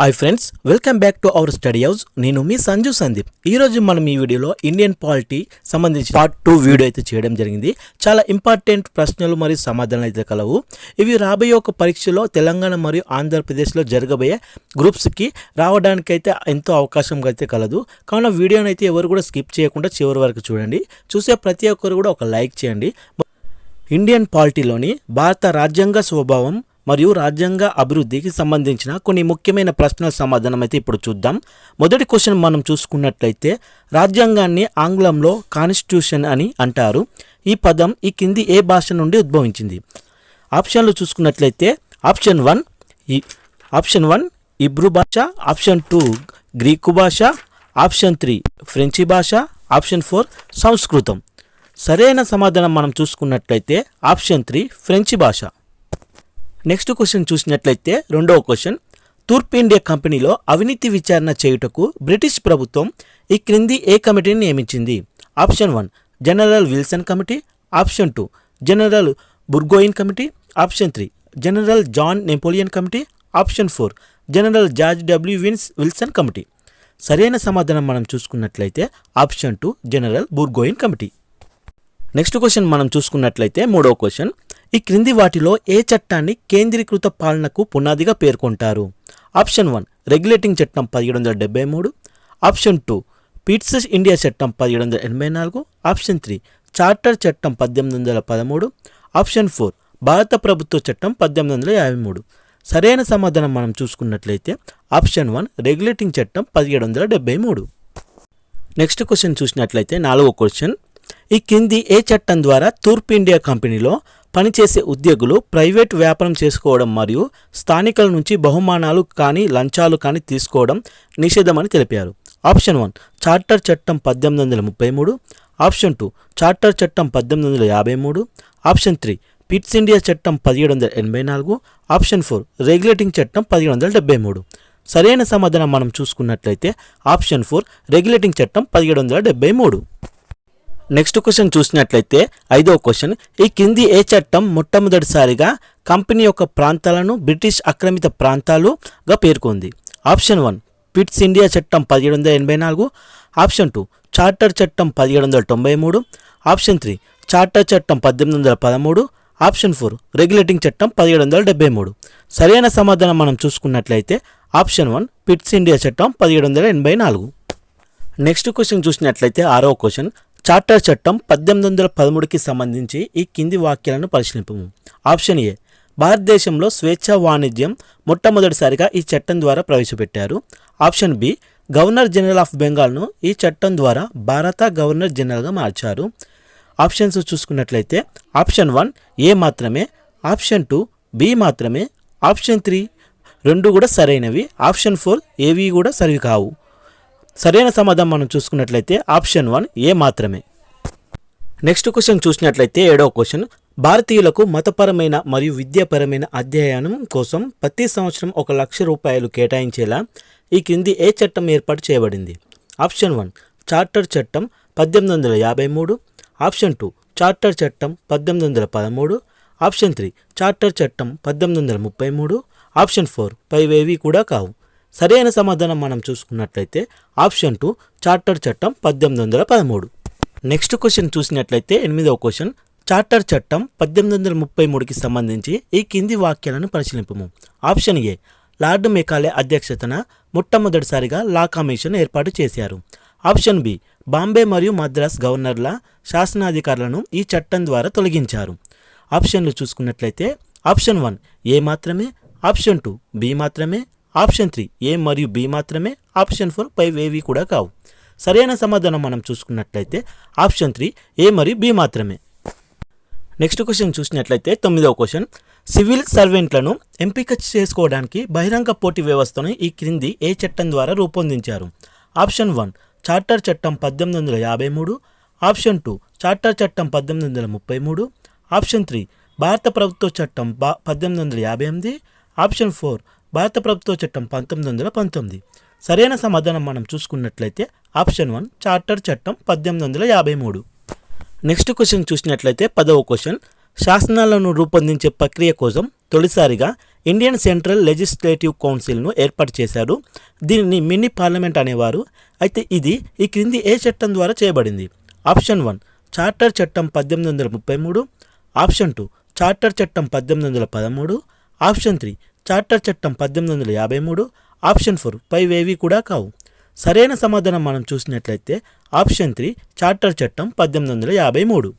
Hi friends welcome back to our study house నేను మీ సంజు సందీప్. ఈ రోజు మనం ఈ వీడియోలో ఇండియన్ పాలిటీ సంబంధించి పార్ట్ టూ వీడియో అయితే చేయడం జరిగింది. చాలా ఇంపార్టెంట్ ప్రశ్నలు మరియు సమాధానాలు అయితే కలవు. ఇవి రాబోయే ఒక పరీక్షలో తెలంగాణ మరియు ఆంధ్రప్రదేశ్లో జరగబోయే గ్రూప్స్కి రావడానికైతే ఎంతో అవకాశం అయితే కలదు. కావున వీడియోని అయితే ఎవరు కూడా స్కిప్ చేయకుండా చివరి వరకు చూడండి. చూసే ప్రతి ఒక్కరు కూడా ఒక లైక్ చేయండి. ఇండియన్ పాలిటీలోని భారత రాజ్యాంగ స్వభావం మరియు రాజ్యాంగ అభివృద్ధికి సంబంధించిన కొన్ని ముఖ్యమైన ప్రశ్నల సమాధానం అయితే ఇప్పుడు చూద్దాం. మొదటి క్వశ్చన్ మనం చూసుకున్నట్లయితే రాజ్యాంగాన్ని ఆంగ్లంలో కాన్స్టిట్యూషన్ అని అంటారు. ఈ పదం ఈ కింది ఏ భాష నుండి ఉద్భవించింది? ఆప్షన్లు చూసుకున్నట్లయితే ఆప్షన్ వన్ ఈ ఆప్షన్ వన్ ఇబ్రూ భాష ఆప్షన్ టూ గ్రీకు భాష ఆప్షన్ త్రీ ఫ్రెంచి భాష ఆప్షన్ ఫోర్ సంస్కృతం. సరైన సమాధానం మనం చూసుకున్నట్లయితే ఆప్షన్ త్రీ ఫ్రెంచి భాష. నెక్స్ట్ క్వశ్చన్ చూసినట్లయితే రెండవ క్వశ్చన్. తూర్పు ఇండియా కంపెనీలో అవినీతి విచారణ చేయుటకు బ్రిటిష్ ప్రభుత్వం ఈ క్రింది ఏ కమిటీని నియమించింది? Option one general Wilson committee. Option two general Burgoyne committee. Option three general John Napoleon committee. Option four general George W Vince Wilson committee. సరైన సమాధానం మనం చూసుకున్నట్లయితే option two general Burgoyne committee. Next question మనం చూసుకున్నట్లయితే మూడవ question. ఈ క్రింది వాటిలో ఏ చట్టాన్ని కేంద్రీకృత పాలనకు పునాదిగా పేర్కొంటారు? ఆప్షన్ వన్ రెగ్యులేటింగ్ చట్టం పదిహేడు వందల డెబ్బై మూడు. ఆప్షన్ టూ పిట్సెస్ ఇండియా చట్టం పదిహేడు వందల ఎనభై నాలుగు. ఆప్షన్ త్రీ చార్టర్ చట్టం పద్దెనిమిది వందల పదమూడు. ఆప్షన్ ఫోర్ భారత ప్రభుత్వ చట్టం పద్దెనిమిది వందల యాభై మూడు. సరైన సమాధానం మనం చూసుకున్నట్లయితే ఆప్షన్ వన్ రెగ్యులేటింగ్ చట్టం పదిహేడు వందల డెబ్బై మూడు. నెక్స్ట్ క్వశ్చన్ చూసినట్లయితే నాలుగో క్వశ్చన్. ఈ కింది ఏ చట్టం ద్వారా తూర్పు ఇండియా కంపెనీలో పనిచేసే ఉద్యోగులు ప్రైవేట్ వ్యాపారం చేసుకోవడం మరియు స్థానికుల నుంచి బహుమానాలు కానీ లంచాలు కానీ తీసుకోవడం నిషేధమని తెలిపారు. ఆప్షన్ వన్ చార్టర్ చట్టం పద్దెనిమిది వందల ముప్పై మూడు. ఆప్షన్ టూ చార్టర్ చట్టం పద్దెనిమిది వందల యాభై మూడు. ఆప్షన్ త్రీ పిట్స్ ఇండియా చట్టం పదిహేడు వందల ఎనభై నాలుగు. ఆప్షన్ ఫోర్ రెగ్యులేటింగ్ చట్టం పదిహేడు వందల డెబ్బై మూడు. సరైన సమాధానం మనం చూసుకున్నట్లయితే ఆప్షన్ ఫోర్ రెగ్యులేటింగ్ చట్టం పదిహేడు వందల డెబ్బై మూడు. నెక్స్ట్ క్వశ్చన్ చూసినట్లయితే ఐదో క్వశ్చన్ ఈ కింది ఏ చట్టం మొట్టమొదటిసారిగా కంపెనీ యొక్క ప్రాంతాలను బ్రిటిష్ ఆక్రమిత ప్రాంతాలుగా పేర్కొంది? ఆప్షన్ వన్ పిట్స్ ఇండియా చట్టం పదిహేడు వందల ఎనభై నాలుగు. ఆప్షన్ టూ చార్టర్ చట్టం పదిహేడు వందల తొంభై మూడు. ఆప్షన్ త్రీ చార్టర్ చట్టం పద్దెనిమిది వందల పదమూడు. ఆప్షన్ ఫోర్ రెగ్యులేటింగ్ చట్టం పదిహేడు వందల డెబ్బై మూడు. సరైన సమాధానం మనం చూసుకున్నట్లయితే ఆప్షన్ వన్ పిట్స్ ఇండియా చట్టం పదిహేడు వందల ఎనభై నాలుగు. నెక్స్ట్ క్వశ్చన్ చూసినట్లయితే ఆరో క్వశ్చన్ చార్టర్ చట్టం పద్దెనిమిది వందల పదమూడుకి సంబంధించి ఈ కింది వాక్యాలను పరిశీలింపము. ఆప్షన్ ఏ భారతదేశంలో స్వేచ్ఛా వాణిజ్యం మొట్టమొదటిసారిగా ఈ చట్టం ద్వారా ప్రవేశపెట్టారు. Option B governor general of బెంగాల్ను ఈ చట్టం ద్వారా భారత గవర్నర్ జనరల్గా మార్చారు. ఆప్షన్స్ చూసుకున్నట్లయితే ఆప్షన్ వన్ ఏ మాత్రమే ఆప్షన్ టూ బి మాత్రమే ఆప్షన్ త్రీ రెండు కూడా సరైనవి ఆప్షన్ ఫోర్ ఏవి కూడా సరివి కావు. సరైన సమాధానం మనం చూసుకున్నట్లయితే ఆప్షన్ వన్ ఏ మాత్రమే. నెక్స్ట్ క్వశ్చన్ చూసినట్లయితే ఏడవ క్వశ్చన్. భారతీయులకు మతపరమైన మరియు విద్యాపరమైన అధ్యయనం కోసం ప్రతి సంవత్సరం ఒక లక్ష రూపాయలు కేటాయించేలా ఈ క్రింది ఏ చట్టం ఏర్పాటు చేయబడింది? ఆప్షన్ వన్ చార్టర్ చట్టం పద్దెనిమిది వందల యాభై మూడు. ఆప్షన్ టూ చార్టర్ చట్టం పద్దెనిమిది వందల పదమూడు. ఆప్షన్ త్రీ చార్టర్ చట్టం పద్దెనిమిది వందల ముప్పై మూడు. ఆప్షన్ ఫోర్ పైవేవి కూడా కావు. సరైన సమాధానం మనం చూసుకున్నట్లయితే ఆప్షన్ టూ చార్టర్ చట్టం పద్దెనిమిది వందల పదమూడు. నెక్స్ట్ క్వశ్చన్ చూసినట్లయితే ఎనిమిదవ క్వశ్చన్ చార్టర్ చట్టం పద్దెనిమిది వందల ముప్పై మూడుకి సంబంధించి ఈ కింది వాక్యాలను పరిశీలింపము. ఆప్షన్ ఏ లార్డ్ మెకాలే అధ్యక్షతన మొట్టమొదటిసారిగా లా కమిషన్ ఏర్పాటు చేశారు. ఆప్షన్ బి బాంబే మరియు మద్రాస్ గవర్నర్ల శాసనాధికారులను ఈ చట్టం ద్వారా తొలగించారు. ఆప్షన్లు చూసుకున్నట్లయితే ఆప్షన్ వన్ ఏ మాత్రమే? ఆప్షన్ టూ బి మాత్రమే? ఆప్షన్ త్రీ ఏ మరియు బి మాత్రమే ఆప్షన్ ఫోర్ పైవేవి కూడా కావు. సరైన సమాధానం మనం చూసుకున్నట్లయితే ఆప్షన్ త్రీ ఏ మరియు బి మాత్రమే. నెక్స్ట్ క్వశ్చన్ చూసినట్లయితే తొమ్మిదవ క్వశ్చన్. సివిల్ సర్వెంట్లను ఎంపిక చేసుకోవడానికి బహిరంగ పోటీ వ్యవస్థను ఈ క్రింది ఏ చట్టం ద్వారా రూపొందించారు? ఆప్షన్ వన్ చార్టర్ చట్టం పద్దెనిమిది వందల యాభై మూడు. ఆప్షన్ టూ చార్టర్ చట్టం పద్దెనిమిది వందల ముప్పై మూడు. ఆప్షన్ త్రీ భారత ప్రభుత్వ చట్టం బా పద్దెనిమిది వందల యాభై ఎనిమిది. ఆప్షన్ ఫోర్ భారత ప్రభుత్వ చట్టం పంతొమ్మిది వందల పంతొమ్మిది. సరైన సమాధానం మనం చూసుకున్నట్లయితే ఆప్షన్ వన్ చార్టర్ చట్టం పద్దెనిమిది వందల యాభై మూడు. నెక్స్ట్ క్వశ్చన్ చూసినట్లయితే పదవ క్వశ్చన్ శాసనాలను రూపొందించే ప్రక్రియ కోసం తొలిసారిగా ఇండియన్ సెంట్రల్ లెజిస్లేటివ్ కౌన్సిల్ను ఏర్పాటు చేశారు. దీనిని మినీ పార్లమెంట్ అనేవారు. అయితే ఇది ఈ క్రింది ఏ చట్టం ద్వారా చేయబడింది? ఆప్షన్ వన్ చార్టర్ చట్టం పద్దెనిమిది వందల ముప్పై మూడు. ఆప్షన్ టూ చార్టర్ చట్టం పద్దెనిమిది వందల పదమూడు. ఆప్షన్ త్రీ చార్టర్ చట్టం పద్దెనిమిది వందల యాభై మూడు ఆప్షన్ ఫోర్ పైవేవి కూడా కావు. సరైన సమాధానం మనం చూసినట్లయితే ఆప్షన్ త్రీ చార్టర్ చట్టం పద్దెనిమిది వందల యాభై మూడు.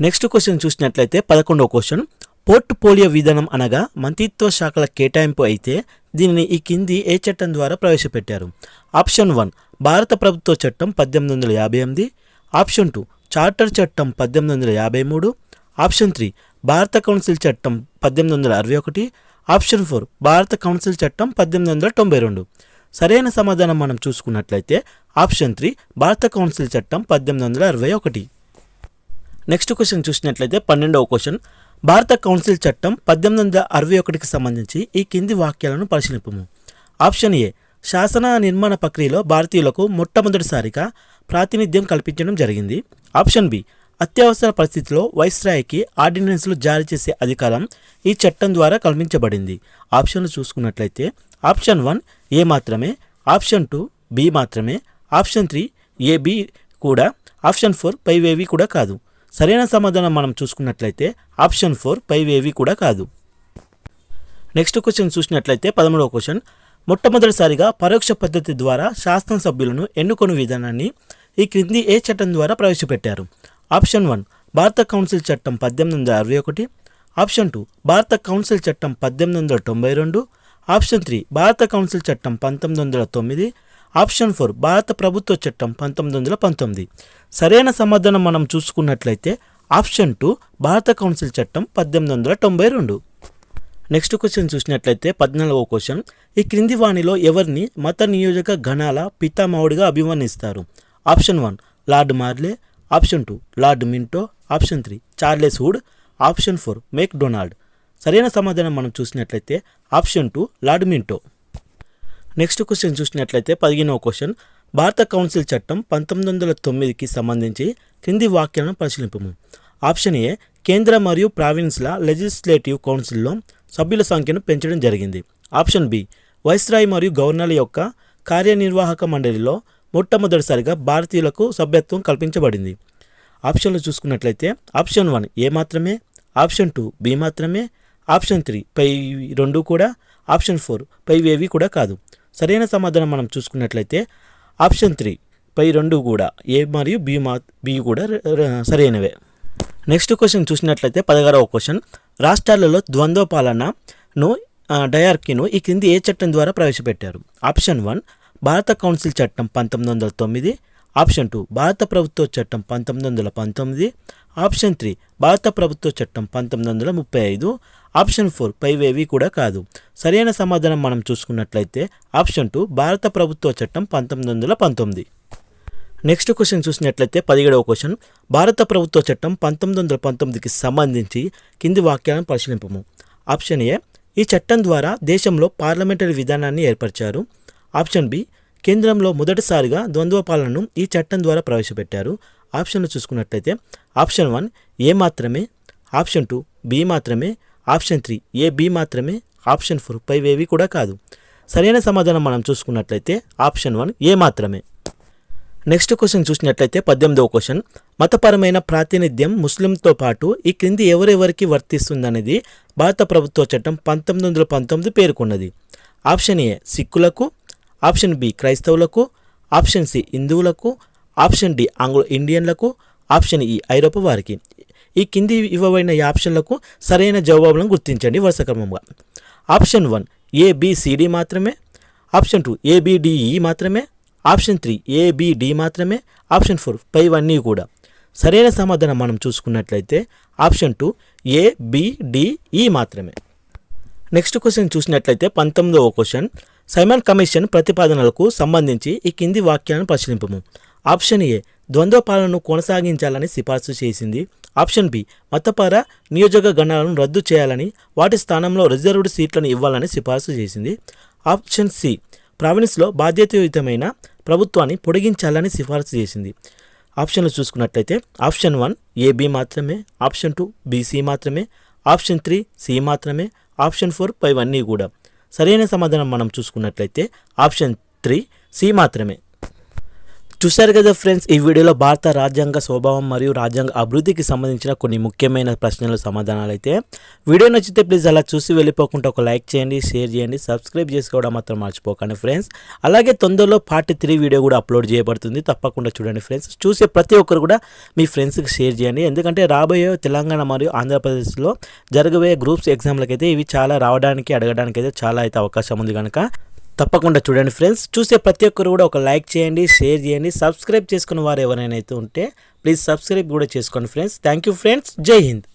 నెక్స్ట్ క్వశ్చన్ చూసినట్లయితే పదకొండవ క్వశ్చన్. పోర్ట్ పోలియో విధానం అనగా మంత్రిత్వ శాఖల కేటాయింపు అయితే దీనిని ఈ కింది ఏ చట్టం ద్వారా ప్రవేశపెట్టారు? ఆప్షన్ వన్ భారత ప్రభుత్వ చట్టం పద్దెనిమిది వందల యాభై ఎనిమిది. ఆప్షన్ టూ చార్టర్ చట్టం పద్దెనిమిది వందల యాభై మూడు. ఆప్షన్ త్రీ భారత కౌన్సిల్ చట్టం పద్దెనిమిది వందల అరవై ఒకటి. ఆప్షన్ ఫోర్ భారత కౌన్సిల్ చట్టం పద్దెనిమిది వందల తొంభై రెండు. సరైన సమాధానం మనం చూసుకున్నట్లయితే ఆప్షన్ త్రీ భారత కౌన్సిల్ చట్టం పద్దెనిమిది వందల అరవై ఒకటి. నెక్స్ట్ క్వశ్చన్ చూసినట్లయితే పన్నెండవ క్వశ్చన్ భారత కౌన్సిల్ చట్టం పద్దెనిమిది వందల అరవై ఒకటికి సంబంధించి ఈ కింది వాక్యాలను పరిశీలిపము. ఆప్షన్ ఏ శాసన నిర్మాణ ప్రక్రియలో భారతీయులకు మొట్టమొదటిసారిగా ప్రాతినిధ్యం కల్పించడం జరిగింది. ఆప్షన్ బి అత్యవసర పరిస్థితిలో వైస్రాయ్కి ఆర్డినెన్స్లు జారీ చేసే అధికారం ఈ చట్టం ద్వారా కల్పించబడింది. ఆప్షన్లు చూసుకున్నట్లయితే ఆప్షన్ వన్ ఏ మాత్రమే ఆప్షన్ టూ బి మాత్రమే ఆప్షన్ త్రీ ఏబి కూడా ఆప్షన్ ఫోర్ పైవేవి కూడా కాదు. సరైన సమాధానం మనం చూసుకున్నట్లయితే ఆప్షన్ ఫోర్ పైవేవి కూడా కాదు. నెక్స్ట్ క్వశ్చన్ చూసినట్లయితే పదమూడవ క్వశ్చన్. మొట్టమొదటిసారిగా పరోక్ష పద్ధతి ద్వారా శాసనసభ్యులను ఎన్నుకొని విధానాన్ని ఈ క్రింది ఏ చట్టం ద్వారా ప్రవేశపెట్టారు? ఆప్షన్ వన్ భారత కౌన్సిల్ చట్టం పద్దెనిమిది వందల అరవై ఒకటి. ఆప్షన్ టూ భారత కౌన్సిల్ చట్టం పద్దెనిమిది వందల తొంభై రెండు. ఆప్షన్ త్రీ భారత కౌన్సిల్ చట్టం పంతొమ్మిది వందల తొమ్మిది. ఆప్షన్ ఫోర్ భారత ప్రభుత్వ చట్టం పంతొమ్మిది వందల పంతొమ్మిది. సరైన సమాధానం మనం చూసుకున్నట్లయితే ఆప్షన్ టూ భారత కౌన్సిల్ చట్టం పద్దెనిమిది వందల తొంభై రెండు. నెక్స్ట్ క్వశ్చన్ చూసినట్లయితే పద్నాలుగవ క్వశ్చన్. ఈ క్రింది వాణిలో ఎవరిని మత నియోజక గణాల పితామహుడిగా అభివర్ణిస్తారు? Option one Lord Morley. Option two Lord Minto option three Charles Wood option four MacDonald. సరైన సమాధానం మనం చూసినట్లయితే option two Lord Minto. Next question చూసినట్లయితే పదిహేనవ క్వశ్చన్. భారత కౌన్సిల్ చట్టం పంతొమ్మిది వందల తొమ్మిదికి సంబంధించి క్రింది వాక్యాలను పరిశీలింపము. ఆప్షన్ ఏ కేంద్ర మరియు ప్రావిన్స్ల లెజిస్లేటివ్ కౌన్సిల్లో సభ్యుల సంఖ్యను పెంచడం జరిగింది. ఆప్షన్ బి వైస్రాయ్ మరియు గవర్నర్ల యొక్క కార్యనిర్వాహక మండలిలో మొట్టమొదటిసారిగా భారతీయులకు సభ్యత్వం కల్పించబడింది. ఆప్షన్లు చూసుకున్నట్లయితే ఆప్షన్ వన్ ఏ మాత్రమే ఆప్షన్ టూ బి మాత్రమే ఆప్షన్ త్రీ పై రెండు కూడా ఆప్షన్ ఫోర్ పై ఏవి కూడా కాదు. సరైన సమాధానం మనం చూసుకున్నట్లయితే ఆప్షన్ త్రీ పై రెండు కూడా ఏ మరియు బి మా బి కూడా సరైనవే. నెక్స్ట్ క్వశ్చన్ చూసినట్లయితే పదహారవ క్వశ్చన్. రాష్ట్రాలలో ద్వంద్వ పాలనను డయార్కీను ఈ క్రింది ఏ చట్టం ద్వారా ప్రవేశపెట్టారు? ఆప్షన్ వన్ భారత కౌన్సిల్ చట్టం పంతొమ్మిది వందల తొమ్మిది ఆప్షన్ టూ భారత ప్రభుత్వ చట్టం పంతొమ్మిది వందల పంతొమ్మిది ఆప్షన్ త్రీ భారత ప్రభుత్వ చట్టం పంతొమ్మిది వందల ముప్పై ఐదు ఆప్షన్ ఫోర్ పైవేవి కూడా కాదు. సరైన సమాధానం మనం చూసుకున్నట్లయితే ఆప్షన్ టూ భారత ప్రభుత్వ చట్టం పంతొమ్మిది వందల పంతొమ్మిది. నెక్స్ట్ క్వశ్చన్ చూసినట్లయితే పదిహేడవ క్వశ్చన్ భారత ప్రభుత్వ చట్టం పంతొమ్మిది వందల పంతొమ్మిదికి సంబంధించి కింది వాక్యాలను పరిశీలింపము. ఆప్షన్ ఏ ఈ చట్టం ద్వారా దేశంలో పార్లమెంటరీ విధానాన్ని ఏర్పరిచారు. ఆప్షన్ బి కేంద్రంలో మొదటిసారిగా ద్వంద్వ పాలనను ఈ చట్టం ద్వారా ప్రవేశపెట్టారు. ఆప్షన్లు చూసుకున్నట్లయితే ఆప్షన్ వన్ ఏ మాత్రమే. ఆప్షన్ టూ బి మాత్రమే. ఆప్షన్ త్రీ ఏ బి మాత్రమే. ఆప్షన్ ఫోర్ పైవేవి కూడా కాదు. సరైన సమాధానం మనం చూసుకున్నట్లయితే ఆప్షన్ వన్ ఏ మాత్రమే. నెక్స్ట్ క్వశ్చన్ చూసినట్లయితే పద్దెనిమిదవ క్వశ్చన్. మతపరమైన ప్రాతినిధ్యం ముస్లింతో పాటు ఈ క్రింది ఎవరెవరికి వర్తిస్తుందనేది భారత ప్రభుత్వ చట్టం పంతొమ్మిది వందల పంతొమ్మిది పేర్కొన్నది. ఆప్షన్ ఏ సిక్కులకు. ఆప్షన్ బి క్రైస్తవులకు ఆప్షన్ సి హిందువులకు ఆప్షన్ డి ఆంగ్లో ఇండియన్లకు ఆప్షన్ ఈ ఐరోపా వారికి. ఈ కింది ఇవ్వబడిన ఈ ఆప్షన్లకు సరైన జవాబులను గుర్తించండి వరుస క్రమంగా. Option one A B C D మాత్రమే. Option two A B D E మాత్రమే. Option three A B D మాత్రమే. ఆప్షన్ ఫోర్ పైవన్నీ కూడా. సరైన సమాధానం మనం చూసుకున్నట్లయితే ఆప్షన్ టూ ఏబిడిఈ మాత్రమే. నెక్స్ట్ క్వశ్చన్ చూసినట్లయితే పంతొమ్మిదవ క్వశ్చన్. సైమన్ కమిషన్ ప్రతిపాదనలకు సంబంధించి ఈ కింది వాక్యాలను పరిశీలింపము. ఆప్షన్ ఏ ద్వంద్వ పాలనను కొనసాగించాలని సిఫార్సు చేసింది. ఆప్షన్ బి మతపర నియోజక గణాలను రద్దు చేయాలని వాటి స్థానంలో రిజర్వ్డ్ సీట్లను ఇవ్వాలని సిఫార్సు చేసింది. ఆప్షన్ సి ప్రావిన్స్లో బాధ్యతాయుతమైన ప్రభుత్వాన్ని పొడిగించాలని సిఫార్సు చేసింది. ఆప్షన్లు చూసుకున్నట్లయితే ఆప్షన్ వన్ ఏబి మాత్రమే ఆప్షన్ టూ బీసీ మాత్రమే ఆప్షన్ త్రీ సి మాత్రమే ఆప్షన్ ఫోర్ పైవన్నీ కూడా. సరైన సమాధానం మనం చూసుకున్నట్లయితే ఆప్షన్ త్రీ సి మాత్రమే. చూశారు కదా ఫ్రెండ్స్ ఈ వీడియోలో భారత రాజ్యాంగ స్వభావం మరియు రాజ్యాంగ అభివృద్ధికి సంబంధించిన కొన్ని ముఖ్యమైన ప్రశ్నల సమాధానాలు అయితే వీడియో నచ్చితే ప్లీజ్ అలా చూసి వెళ్ళిపోకుండా ఒక లైక్ చేయండి షేర్ చేయండి సబ్స్క్రైబ్ చేసుకోవడం మాత్రం మర్చిపోకండి ఫ్రెండ్స్. అలాగే తొందరలో పార్ట్ త్రీ వీడియో కూడా అప్లోడ్ చేయబడుతుంది తప్పకుండా చూడండి ఫ్రెండ్స్. చూసే ప్రతి ఒక్కరు కూడా మీ ఫ్రెండ్స్కి షేర్ చేయండి. ఎందుకంటే రాబోయే తెలంగాణ మరియు ఆంధ్రప్రదేశ్లో జరగబోయే గ్రూప్స్ ఎగ్జామ్లకైతే ఇవి చాలా రావడానికి అడగడానికి అయితే చాలా అయితే అవకాశం ఉంది కనుక తప్పకుండా చూడండి ఫ్రెండ్స్. చూసే ప్రతి ఒక్కరు కూడా ఒక లైక్ చేయండి షేర్ చేయండి. సబ్స్క్రైబ్ చేసుకున్న వారు ఎవరైనా అయితే ఉంటే ప్లీజ్ సబ్స్క్రైబ్ కూడా చేసుకోండి ఫ్రెండ్స్. Thank you friends. జై హింద్.